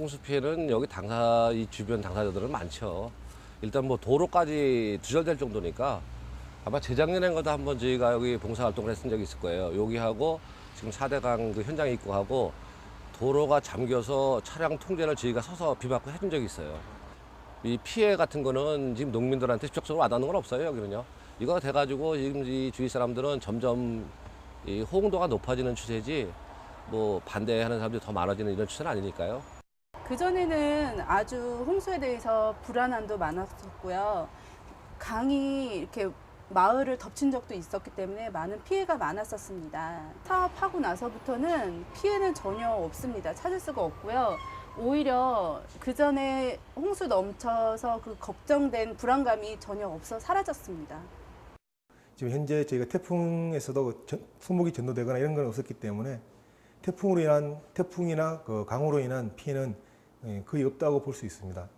홍수 피해는 여기 당사 이 주변 당사자들은 많죠. 일단 뭐 도로까지 두절될 정도니까 아마 재작년엔가도 한번 저희가 여기 봉사 활동을 했은 적이 있을 거예요. 여기하고 지금 4대강 그 현장 입구하고 도로가 잠겨서 차량 통제를 저희가 서서 비 맞고 해준 적이 있어요. 이 피해 같은 거는 지금 농민들한테 직접적으로 와닿는 건 없어요, 여기는요. 이거 돼가지고 지금 이 주위 사람들은 점점 이 호응도가 높아지는 추세지 뭐 반대하는 사람들이 더 많아지는 이런 추세는 아니니까요. 그전에는 아주 홍수에 대해서 불안함도 많았었고요. 강이 이렇게 마을을 덮친 적도 있었기 때문에 많은 피해가 많았었습니다. 사업하고 나서부터는 피해는 전혀 없습니다. 찾을 수가 없고요. 오히려 그 전에 홍수 넘쳐서 그 걱정된 불안감이 전혀 없어 사라졌습니다. 지금 현재 저희가 태풍에서도 전- 수목이 전도되거나 이런 건 없었기 때문에 태풍으로 인한 태풍이나 그 강으로 인한 피해는 예, 거의 없다고 볼 수 있습니다.